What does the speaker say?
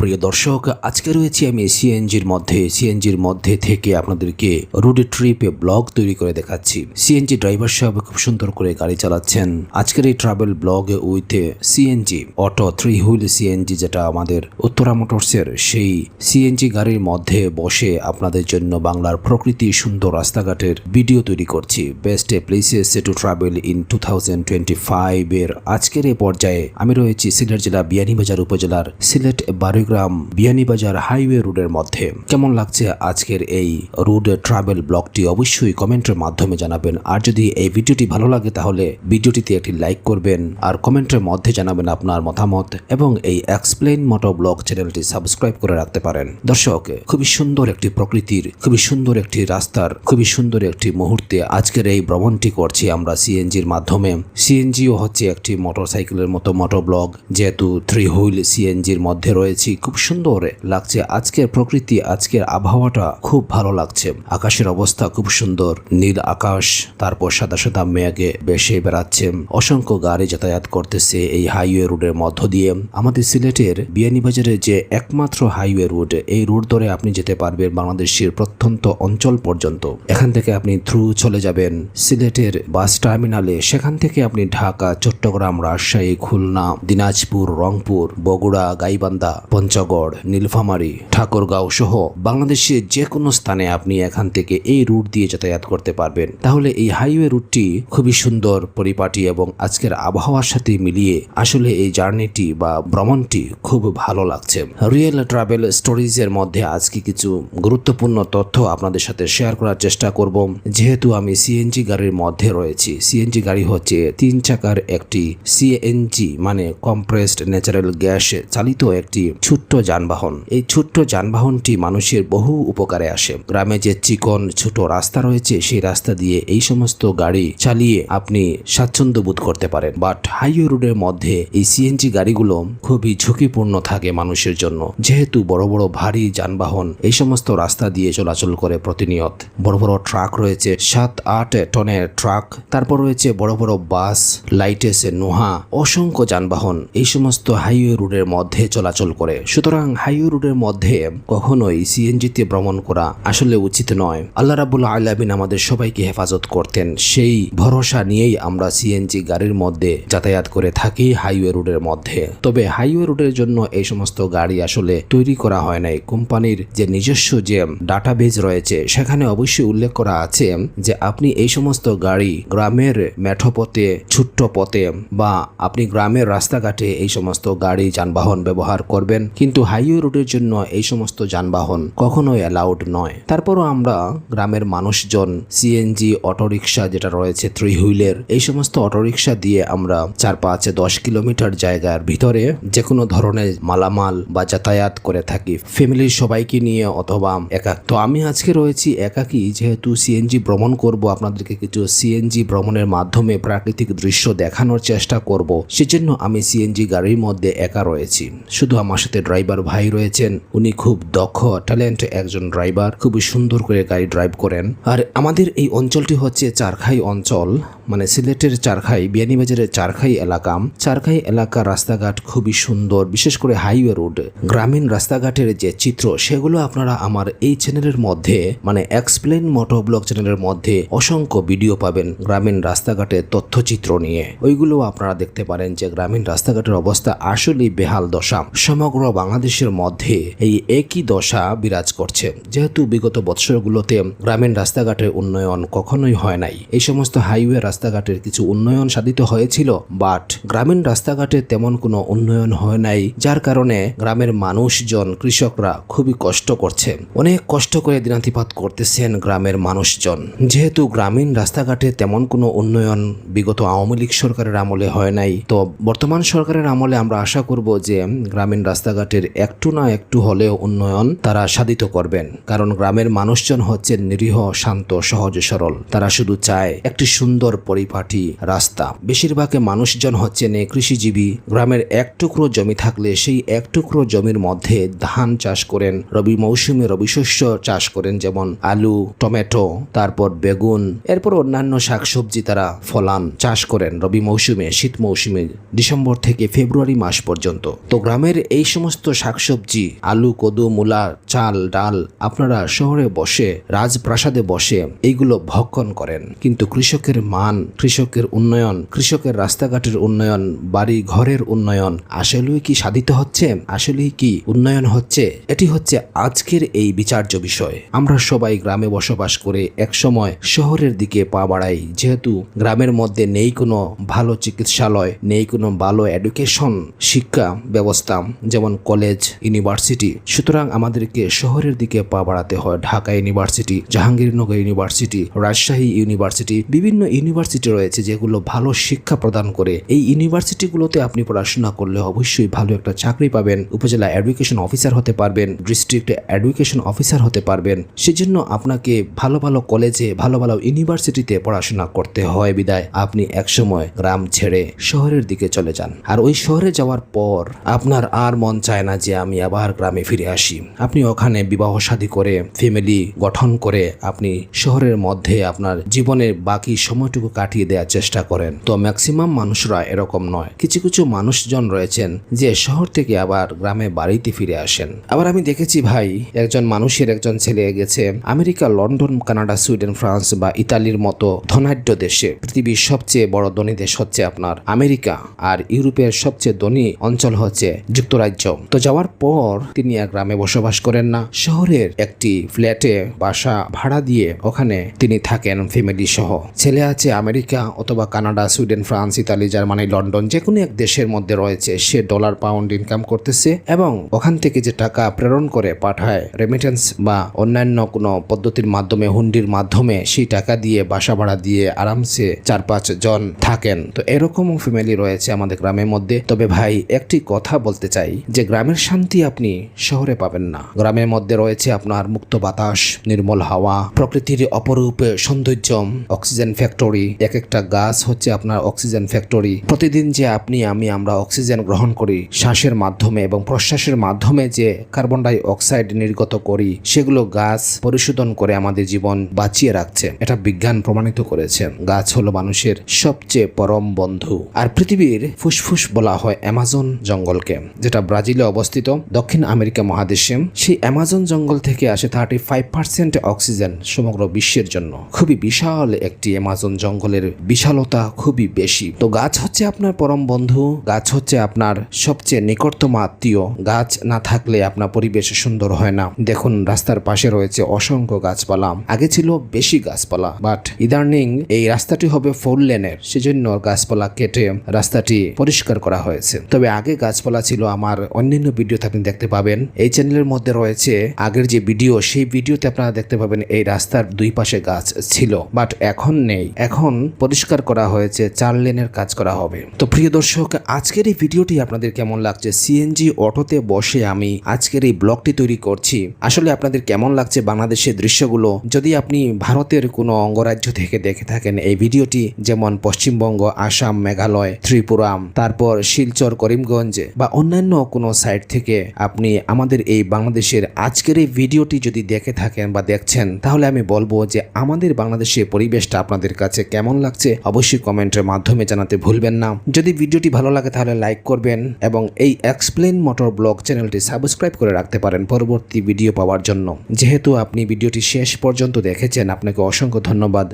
প্রিয় দর্শক, আজকে রয়েছি আমি সিএনজির মধ্যে সিএনজির মধ্যে থেকে আপনাদেরকে রোড ট্রিপে ব্লগ তৈরি করে দেখাচ্ছি। সিএনজি ড্রাইভার সাহেব খুব সুন্দর করে গাড়ি চালাচ্ছেন। আজকের এই travel vlog with CNG auto three wheel CNG যেটা আমাদের উত্তরা মোটরসের সেই সিএনজি গাড়ির মধ্যে বসে আপনাদের জন্য বাংলার প্রকৃতি সুন্দর রাস্তাঘাটের ভিডিও তৈরি করছি। Best places to travel in two thousand twenty five এর আজকের এই পর্যায়ে আমি রয়েছি সিলেট জেলা বিয়ানীবাজার উপজেলার সিলেট বারুগ্রাম বিয়ানীবাজার হাইওয়ে রোডের মধ্যে। কেমন লাগছে আজকের এই রোড ট্রাভেল ব্লগটি অবশ্যই কমেন্টের মাধ্যমে জানাবেন। আর যদি এই ভিডিওটি ভালো লাগে তাহলে ভিডিওটিতে একটি লাইক করবেন আর কমেন্টের মধ্যে জানাবেন আপনার মতামত এবং এই এক্সপ্লেন মোটো ব্লগ চ্যানেলটি সাবস্ক্রাইব করে রাখতে পারেন। দর্শক, খুবই সুন্দর একটি প্রকৃতির, খুবই সুন্দর একটি রাস্তার, খুবই সুন্দর একটি মুহূর্তে আজকের এই ভ্রমণটি করছি আমরা সিএনজির মাধ্যমে। সিএনজিও হচ্ছে একটি মোটরসাইকেলের মতো মোটো ব্লগ। যেহেতু থ্রি হুইল সিএনজির মধ্যে রয়েছি খুব সুন্দর লাগছে। আজকের প্রকৃতি, আজকের আবহাওয়াটা খুব ভালো লাগছে। আকাশের অবস্থা খুব সুন্দর, নীল আকাশ, তারপর সাদা সাদা মেঘে বেশে বেড়াচ্ছে। অসংখ্য গাড়ি যাতায়াত করতেছে এই হাইওয়ে রোডের মধ্য দিয়ে। আমাদের সিলেটের বিয়ানীবাজারের যে একমাত্র হাইওয়ে রোড, এই রোড ধরে আপনি যেতে পারবেন বাংলাদেশের প্রত্যন্ত অঞ্চল পর্যন্ত। এখান থেকে আপনি থ্রু চলে যাবেন সিলেটের বাস টার্মিনালে। সেখান থেকে আপনি ঢাকা, চট্টগ্রাম, রাজশাহী, খুলনা, দিনাজপুর, রংপুর, বগুড়া, গাইবান্ধা পঞ্চগড়, নীলফামারী, ঠাকুরগাঁও সহ বাংলাদেশের যে কোনো স্থানে আপনি এখান থেকে এই রুট দিয়ে যাতায়াত করতে পারবেন। তাহলে এই হাইওয়ে রুটটি খুবই সুন্দর, পরিপাটি এবং আজকের আবহাওয়ার সাথে মিলিয়ে আসলে এই জার্নিটি বা ভ্রমণটি খুব ভালো লাগছে। রিয়েল ট্রাভেল স্টোরিজের মধ্যে আজকে কিছু গুরুত্বপূর্ণ তথ্য আপনাদের সাথে শেয়ার করার চেষ্টা করব। যেহেতু আমি সিএনজি গাড়ির মধ্যে রয়েছি, সিএনজি গাড়ি হচ্ছে তিন চাকার একটি সিএনজি মানে কম্প্রেসড ন্যাচারাল গ্যাস চালিত একটি ছোট্ট যানবাহন। এই ছোট্ট যানবাহনটি মানুষের বহু উপকারে আসে। গ্রামে যে চিকন ছোট রাস্তা রয়েছে, সেই রাস্তা দিয়ে এই সমস্ত গাড়ি চালিয়ে আপনি স্বাচ্ছন্দ্য বোধ করতে পারেন। বাট হাইওয়ে রোডের মধ্যে এই সিএনজি গাড়িগুলো খুবই ঝুঁকিপূর্ণ থাকে মানুষের জন্য। যেহেতু বড় বড়, ভারী যানবাহন এই সমস্ত রাস্তা দিয়ে চলাচল করে প্রতিনিয়ত। বড় বড় ট্রাক রয়েছে, সাত, আট টনের ট্রাক। তারপর রয়েছে বড় বড় বাস লাইটেসে নোহা। অসংখ্য যানবাহন এই সমস্ত হাইওয়ে রোডের মধ্যে চলাচল করে। সুতরাং হাইওয়ে রোডের মধ্যে কখনোই সিএনজিতে ভ্রমণ করা আসলে উচিত নয়। আল্লাহ রাবুল আলামিন আমাদের সবাইকে হেফাজত করতেন। সেই ভরসা নিয়েই আমরা সিএনজি গাড়ির মধ্যে যাতায়াত করে থাকি হাইওয়ে রোডের মধ্যে। তবে হাইওয়ে রোডের জন্য এই সমস্ত গাড়ি আসলে তৈরি করা হয় নাই। কোম্পানির যে নিজস্ব যে ডাটাবেজ রয়েছে, সেখানে অবশ্যই উল্লেখ করা আছে যে আপনি এই সমস্ত গাড়ি গ্রামের মেঠোপথে, ছোট্ট পথে বা আপনি গ্রামের রাস্তাঘাটে এই সমস্ত গাড়ি যানবাহন ব্যবহার করবেন। কিন্তু হাইওয়ে রোডের জন্য এই সমস্ত যানবাহন কখনোই অ্যালাউড নয়। তারপরও আমরা গ্রামের মানুষজন সিএনজি অটোরিকশা যেটা রয়েছে থ্রি হুইলের এই সমস্ত অটোরিকশা দিয়ে আমরা চার পাঁচ দশ কিলোমিটার জায়গার ভিতরে যে কোনো ধরনের মালামাল বা যাতায়াত করে থাকি। ফ্যামিলির সবাইকে নিয়ে অথবা একা। তো আমি আজকে রয়েছি একাকি, যেহেতু সিএনজি ভ্রমণ করব, আপনাদেরকে কিছু সিএনজি ভ্রমণের মাধ্যমে প্রাকৃতিক দৃশ্য দেখানোর চেষ্টা করব। সেজন্য আমি সিএনজি গাড়ির মধ্যে একা রয়েছি। শুধু আমার সাথে ড্রাইভার ভাই রয়েছেন। উনি খুব দক্ষ, ট্যালেন্ট একজন ড্রাইভার। খুব সুন্দর করে গাড়ি ড্রাইভ করেন। আর আমাদের এই অঞ্চলটি হচ্ছে চারখাই অঞ্চল মানে সিলেটের চারখাই, বিয়ানীবাজারের চারখাই এলাকা। চারখাই এলাকা রাস্তাঘাট খুবই সুন্দর, বিশেষ করে হাইওয়ে রোড। গ্রামীণ রাস্তাঘাটের যে চিত্র, সেগুলো আপনারা আমার এই চ্যানেলের মধ্যে মানে এক্সপ্লেন মোটো ব্লগ চ্যানেলের মধ্যে অসংখ্য ভিডিও পাবেন গ্রামীণ রাস্তাঘাটের তথ্যচিত্র নিয়ে। ওইগুলো আপনারা দেখতে পারেন যে গ্রামীণ রাস্তাঘাটের অবস্থা আসলেই বেহাল দশা। সমগ্র বাংলাদেশের মধ্যে এই একই দশা বিরাজ করছে। যেহেতু বিগত বৎসরগুলোতে গ্রামীণ রাস্তাঘাটের উন্নয়ন কখনোই হয় নাই। এই সমস্ত হাইওয়ে রাস্তাঘাটের কিছু উন্নয়ন সাধিত হয়েছিল, বাট গ্রামীণ রাস্তাঘাটে তেমন কোনো উন্নয়ন হয় নাই, যার কারণে গ্রামের মানুষজন, কৃষকরা খুবই কষ্ট করছে। অনেক কষ্ট করে দিনাতিপাত করতেছেন গ্রামের মানুষজন। যেহেতু গ্রামীণ রাস্তাঘাটে তেমন কোনো উন্নয়ন বিগত আওয়ামী লীগ সরকারের আমলে হয় নাই, তো বর্তমান সরকারের আমলে আমরা আশা করব যে গ্রামীণ রাস্তাঘাটের একটু না একটু হলেও উন্নয়ন তারা সাধিত করবেন। কারণ গ্রামের মানুষজন হচ্ছেন নিরীহ, শান্ত, সহজ, সরল। তারা শুধু চায় একটি সুন্দর পরিপাটি রাস্তা। বেশিরভাগ মানুষজন হচ্ছেন কৃষিজীবী। গ্রামের এক টুকরো জমি থাকলে সেই এক টুকরো জমির মধ্যে ধান চাষ করেন। রবি মৌসুমে রবি শস্য চাষ করেন, যেমন আলু, টমেটো, তারপর বেগুন। এরপর অন্যান্য শাকসবজি তারা ফলান, চাষ করেন রবি মৌসুমে, শীত মৌসুমে, ডিসেম্বর থেকে ফেব্রুয়ারি মাস পর্যন্ত। তো গ্রামের এই সমস্ত সমস্ত শাকসবজি, আলু, কদু, মূলা, চাল, ডাল আপনারা শহরে বসে, রাজপ্রাসাদে বসে এইগুলো ভক্ষণ করেন। কিন্তু কৃষকের মান, কৃষকের উন্নয়ন, কৃষকের রাস্তাঘাটের উন্নয়ন বাড়ি ঘরের উন্নয়ন, আসলেই কি সাধিত হচ্ছে? আসলেই কি উন্নয়ন হচ্ছে? এটি হচ্ছে আজকের এই বিচার্য বিষয়। আমরা সবাই গ্রামে বসবাস করে একসময় শহরের দিকে পা বাড়াই। যেহেতু গ্রামের মধ্যে নেই কোনো ভালো চিকিৎসালয়, নেই কোনো ভালো এডুকেশন শিক্ষা ব্যবস্থা, যেমন কলেজ, ইউনিভার্সিটি। সুতরাং আমাদেরকে শহরের দিকে পা বাড়াতে হয়। Dhaka university, Jahangirnagar university, Rajshahi university, বিভিন্ন ইউনিভার্সিটি রয়েছে যেগুলো ভালো শিক্ষা প্রদান করে। এই ইউনিভার্সিটিগুলোতে আপনি পড়াশোনা করলে অবশ্যই ভালো একটা চাকরি পাবেন। উপজেলা এডুকেশন অফিসার হতে পারবেন, ডিস্ট্রিক্ট এডুকেশন অফিসার হতে পারবেন। সেজন্য আপনাকে ভালো ভালো কলেজে, ভালো ভালো ইউনিভার্সিটিতে পড়াশোনা করতে হয় বিদায়। আপনি একসময় গ্রাম ছেড়ে শহরের দিকে চলে যান। আর ওই শহরে যাওয়ার পর আপনার আর মন চায় না যে আমি আবার গ্রামে ফিরে আসি। আপনি ওখানে বিবাহ শাদী করে ফ্যামিলি গঠন করে আপনি শহরের মধ্যে আপনার জীবনের বাকি সময়টুকু কাটিয়ে দেওয়ার চেষ্টা করেন। তো ম্যাক্সিমাম মানুষরা এরকম নয়। কিছু কিছু মানুষজন রয়েছেন যে শহর থেকে আবার গ্রামে বাড়িতে ফিরে আসেন। আবার আমি দেখেছি ভাই, একজন মানুষের একজন ছেলে গেছে America, London, Canada, Sweden, France বা ইতালির মতো ধনাঢ্য দেশে। পৃথিবীর সবচেয়ে বড় ধনী দেশ হচ্ছে আপনার আমেরিকা, আর ইউরোপের সবচেয়ে ধনী অঞ্চল হচ্ছে যুক্তরাজ্য। তো যাওয়ার পর তিনি আর গ্রামে বসবাস করেন না। শহরের একটি ফ্ল্যাটে বাসা ভাড়া দিয়ে ওখানে তিনি থাকেন ফ্যামিলি সহ। ছেলে আছে আমেরিকা অথবা Canada, Sweden, France, Italy, Germany, London যে কোনো এক দেশের মধ্যে রয়েছে। সে ডলার পাউন্ড ইনকাম করতেছে এবং ওখান থেকে যে টাকা প্রেরণ করে পাঠায় রেমিটেন্স বা অন্যান্য কোনো পদ্ধতির মাধ্যমে, হুন্ডির মাধ্যমে, সেই টাকা দিয়ে বাসা ভাড়া দিয়ে আরামসে চার পাঁচ জন থাকেন। তো এরকমও ফ্যামিলি রয়েছে আমাদের গ্রামের মধ্যে। তবে ভাই, একটি কথা বলতে চাই যে গ্রামের শান্তি আপনি শহরে পাবেন না। গ্রামের মধ্যে রয়েছে আপনার মুক্ত বাতাস, নির্মল হাওয়া, প্রকৃতির অপরূপ সৌন্দর্য অক্সিজেন ফ্যাক্টরি। এক একটা গাছ হচ্ছে আপনার অক্সিজেন ফ্যাক্টরি। প্রতিদিন যে আপনি, আমি, আমরা অক্সিজেন গ্রহণ করি, শ্বাসের মাধ্যমে এবং প্রশ্বাসের মাধ্যমে যে কার্বন ডাই অক্সাইড নির্গত করি, সেগুলো গাছ পরিশোধন করে আমাদের জীবন বাঁচিয়ে রাখছে। এটা বিজ্ঞান প্রমাণিত করেছে। গাছ হলো মানুষের সবচেয়ে পরম বন্ধু। আর পৃথিবীর ফুসফুস বলা হয় অ্যামাজন জঙ্গলকে, যেটা ব্রাজিলে অবস্থিত দক্ষিণ আমেরিকা মহাদেশে, সেই অ্যামাজন জঙ্গল থেকে আসে থার্টি ফাইভ পার্সেন্ট অক্সিজেন সমগ্র বিশ্বের জন্য। খুবই বিশাল একটি অ্যামাজন জঙ্গলের বিশালতা খুবই বেশি। তো গাছ হচ্ছে আপনার পরম বন্ধু, গাছ হচ্ছে আপনার সবচেয়ে নিকটতম আত্মীয়। গাছ না থাকলে আপনার পরিবেশ সুন্দর হয় না। দেখুন, রাস্তার পাশে রয়েছে অসংখ্য গাছপালা। আগে ছিল বেশি গাছপালা বাট ইদানিং এই রাস্তাটি হবে ফোর লেনের। সেজন্য গাছপালা কেটে রাস্তাটি পরিষ্কার করা হয়েছে। তবে আগে গাছপালা ছিল আমার অন্যান্য ভিডিওতে আপনি দেখতে পাবেন। এই চ্যানেলের মধ্যে রয়েছে আগের যে ভিডিও সেই ভিডিওতে আপনারা দেখতে পাবেন এই রাস্তার দুই পাশে গাছ ছিল বাট এখন নেই। এখন পরিষ্কার করা হয়েছে, চার লেনের কাজ করা হবে। তো প্রিয় দর্শক, আজকের এই ভিডিওটি আপনাদের কেমন লাগছে? সিএনজি অটোতে বসে আমি আজকের এই ব্লগটি তৈরি করছি। আসলে আপনাদের কেমন লাগছে বাংলাদেশের দৃশ্যগুলো? যদি আপনি ভারতের কোনো অঙ্গরাজ্য থেকে দেখে থাকেন, এই ভিডিওটি যেমন পশ্চিমবঙ্গ, আসাম, মেঘালয়, ত্রিপুরা, তারপর শিলচর, করিমগঞ্জ বা অন্যান্য কোনো সাইট থেকে আপনি আমাদের এই বাংলাদেশের আজকের এই ভিডিওটি যদি দেখে থাকেন বা দেখছেন, তাহলে আমি বলব যে আমাদের বাংলাদেশের পরিবেশটা আপনাদের কাছে কেমন লাগছে অবশ্যই কমেন্টের মাধ্যমে জানাতে ভুলবেন না। যদি ভিডিওটি ভালো লাগে, তাহলে লাইক করবেন এবং এই এক্সপ্লেন মোটর ব্লগ চ্যানেলটি সাবস্ক্রাইব করে রাখতে পারেন পরবর্তী ভিডিও পাওয়ার জন্য। যেহেতু আপনি ভিডিওটি শেষ পর্যন্ত দেখেছেন, আপনাকে অসংখ্য ধন্যবাদ।